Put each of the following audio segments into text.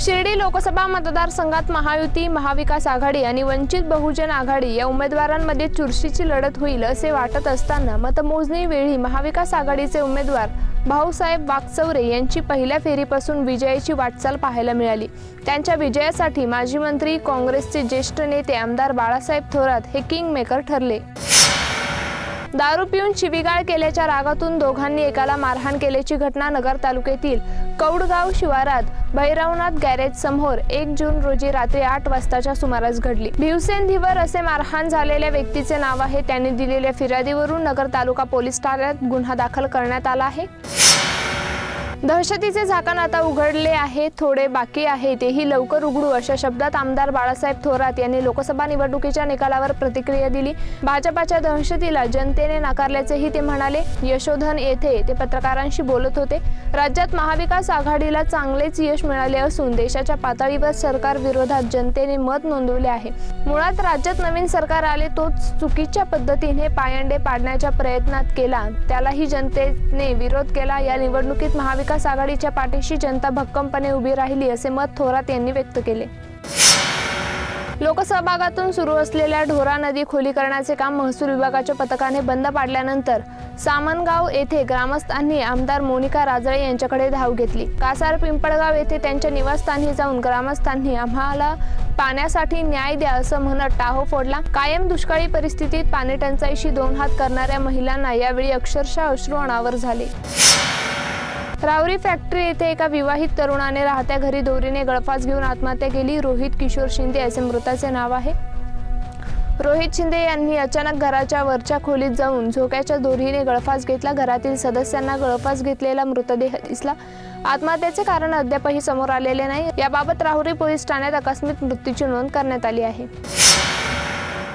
शिर्डी लोकसभा मतदारसंघात महायुती महाविकास आघाडी आणि वंचित बहुजन आघाडी या उमेदवारांमध्ये चुरशीची लढत होईल असे वाटत असताना मतमोजणी वेळी महाविकास आघाडीचे उमेदवार भाऊसाहेब वागचौरे यांची पहिल्या फेरीपासून विजयाची वाटचाल पाहायला मिळाली. त्यांच्या विजयासाठी माजी मंत्री काँग्रेसचे ज्येष्ठ नेते आमदार बाळासाहेब थोरात हे किंग मेकर ठरले. दारू पिऊन शिवीगाळ केल्याच्या रागातून दोघांनी एकाला मारहाण केल्याची घटना नगर तालुक्यातील कौडगाव शिवारात भैरवनाथ गॅरेज समोर एक जून रोजी रात्री आठ वाजताच्या सुमारास घडली. भिवसेन धिवर असे मारहाण झालेल्या व्यक्तीचे नाव आहे. त्यांनी दिलेल्या फिर्यादीवरून नगर तालुका पोलीस ठाण्यात गुन्हा दाखल करण्यात आला आहे. दहशतीचे झाकण आता उघडले आहे थोडे बाकी आहे. तेही लवकर उघडू अशा शब्दात आमदार बाळासाहेब थोरात यांनी लोकसभा निवडणुकीच्या निकालावर प्रतिक्रिया दिली. भाजपाच्या दहशतीला जनतेने नाकारल्याचेही ते म्हणाले. यशोधन येथे ते पत्रकारांशी बोलत होते. राज्यात महाविकास आघाडीला चांगलेच यश मिळाले असून देशाच्या पातळीवर सरकार विरोधात जनतेने मत नोंदवले आहे. मुळात राज्यात नवीन सरकार आले तोच चुकीच्या पद्धतीने पायंडे पाडण्याच्या प्रयत्नात केला. त्यालाही जनतेने विरोध केला. या निवडणुकीत महाविकास आघाडीच्या पाठीशी जनता भक्कमपणे उभी राहिली असे मत थोरात यांनी व्यक्त केले. लोकसहभागातून सुरू असलेल्या ढोरा नदी खोलीकरणाचे काम महसूल विभागाच्या पथकाने बंद पाडल्यानंतर सामनगाव येथे ग्रामस्थांनी आमदार मोनिका राजळे यांच्याकडे धाव घेतली. कासार पिंपळगाव येथे त्यांच्या निवासस्थानी जाऊन ग्रामस्थांनी आम्हाला पाण्यासाठी न्याय द्या असं म्हणत टाहो फोडला. कायम दुष्काळी परिस्थितीत पाणी टंचाईशी दोन हात करणाऱ्या महिलांना यावेळी अक्षरशः अश्रू अनावर झाले. रावरी फॅक्टरी येथे एका विवाहित तरुणाने राहत्या घरी दोरीने गळफास घेऊन आत्महत्या केली. रोहित किशोर शिंदे असे मृताचे नाव आहे. रोहित शिंदे यांनी अचानक घराच्या वरच्या खोलीत जाऊन झोक्याच्या दोरीने गळफास घेतला. घरातील सदस्यांना गळफास घेतलेला मृतदेह दिसला. आत्महत्येचे कारण अद्यापही समोर आलेले नाही. याबाबत राहुरी पोलीस ठाण्यात आकस्मिक मृत्यूची नोंद करण्यात आली आहे.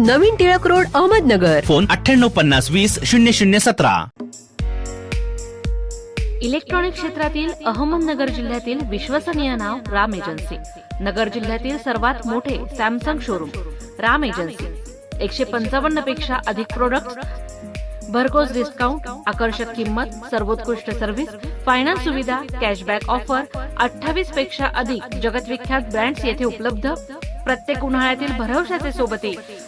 नवीन टिळक रोड अहमदनगर. फोन अठ्ठ्याण्णव पन्नास वीस शून्य शून्य सतरा. इलेक्ट्रॉनिक क्षेत्रातील अहमदनगर जिल्ह्यातील विश्वसनीय नाव राम एजन्सी. नगर जिल्ह्यातील सर्वात मोठे सॅमसंग शोरूम राम एजन्सी. एकशे पंचावन्नपेक्षा अधिक प्रोडक्ट भरघोस डिस्काउंट आकर्षक किंमत सर्वोत्कृष्ट सर्व्हिस फायनान्स सुविधा कॅशबॅक ऑफर अठ्ठावीसपेक्षा अधिक जगतविख्यात ब्रँड्स येथे उपलब्ध. प्रत्येक उन्हाळ्यातील भरवशाचे सोबती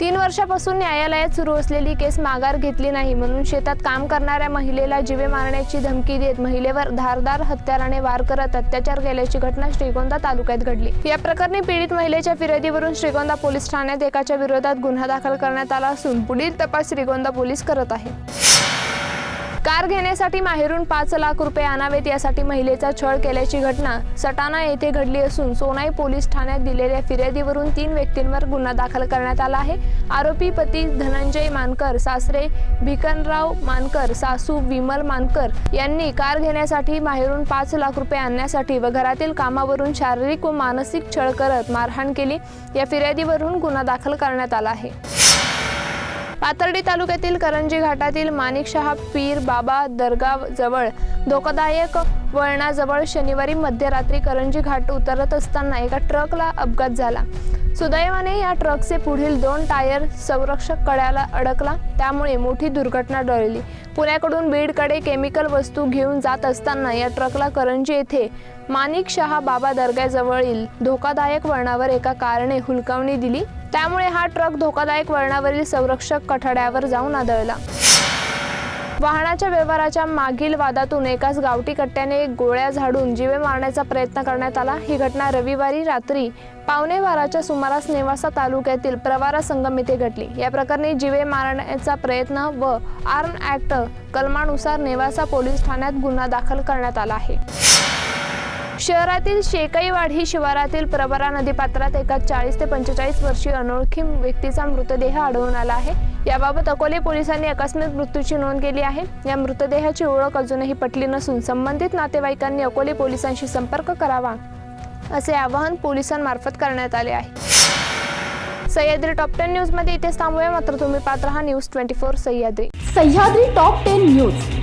तीन वर्षापासून न्यायालयात सुरू असलेली केस माघार घेतली नाही म्हणून शेतात काम करणाऱ्या महिलेला जीवे मारण्याची धमकी देत महिलेवर धारदार हत्याराने वार करत अत्याचार केल्याची घटना श्रीगोंदा तालुक्यात घडली. या प्रकरणी पीडित महिलेच्या फिर्यादीवरून श्रीगोंदा पोलीस ठाण्यात एकाच्या विरोधात गुन्हा दाखल करण्यात आला असून पुढील तपास श्रीगोंदा पोलीस करत आहे. कार घेण्यासाठी माहेरून पाच लाख रुपये आणावेत यासाठी महिलेचा छळ केल्याची घटना सटाणा येथे घडली असून सोनाई पोलीस ठाण्यात दिलेल्या फिर्यादीवरून तीन व्यक्तींवर गुन्हा दाखल करण्यात आला आहे. आरोपी पती धनंजय मानकर सासरे भिकनराव मानकर सासू विमल मानकर यांनी कार घेण्यासाठी माहेरून पाच लाख रुपये आणण्यासाठी व घरातील कामावरून शारीरिक व मानसिक छळ करत मारहाण केली. या फिर्यादीवरून गुन्हा दाखल करण्यात आला आहे. पाथर्डी तालुक्यातील करंजी घाटातील माणिकशहा पीर बाबा दर्गाव जवळ धोकादायक वळणाजवळ शनिवारी मध्यरात्री करंजी घाट उतरत असताना एका ट्रकला अपघात झाला. सुदैवाने या ट्रकचे पुढील दोन टायर संरक्षक कड्याला अडकला. त्यामुळे मोठी दुर्घटना टळली. पुण्याकडून बीडकडे केमिकल वस्तू घेऊन जात असताना या ट्रकला करंजी येथे माणिक शहा बाबा दर्ग्याजवळील धोकादायक वळणावर एका कारने हुलकावणी दिली. त्यामुळे हा ट्रक धोकादायक वळणावरील संरक्षक कठड्यावर जाऊन आदळला. वाहनाच्या व्यवहाराच्या मागील वादातून एकाच गावठी कट्ट्याने गोळ्या झाडून जीवे मारण्याचा प्रयत्न करण्यात आला. ही घटना रविवारी रात्री पावणे बाराच्या सुमारास नेवासा तालुक्यातील प्रवारा संगम येथे घडली. या प्रकरणी जीवे मारण्याचा प्रयत्न व आर्म ऍक्ट कलमानुसार नेवासा पोलीस ठाण्यात गुन्हा दाखल करण्यात आला आहे. शहरातील शेकईवाडी शिवारातील प्रवरा नदीपात्रात एका चाळीस ते पंचेचाळीस वर्षीय अनोळखी व्यक्तीचा मृतदेह आढळून आला आहे. याबाबत अकोले पोलिसांनी आकस्मिक मृत्यूची नोंद केली आहे. या मृतदेहाची ओळख अजूनही पटली नसून संबंधित नातेवाईकांनी अकोले पोलिसांशी संपर्क करावा असे आवाहन पोलिसांमार्फत करण्यात आले आहे. सह्याद्री टॉप टेन न्यूजमध्ये इथेच थांबूया. मात्र तुम्ही पात्र हा news twenty four Sahyadri. Sahyadri top ten news.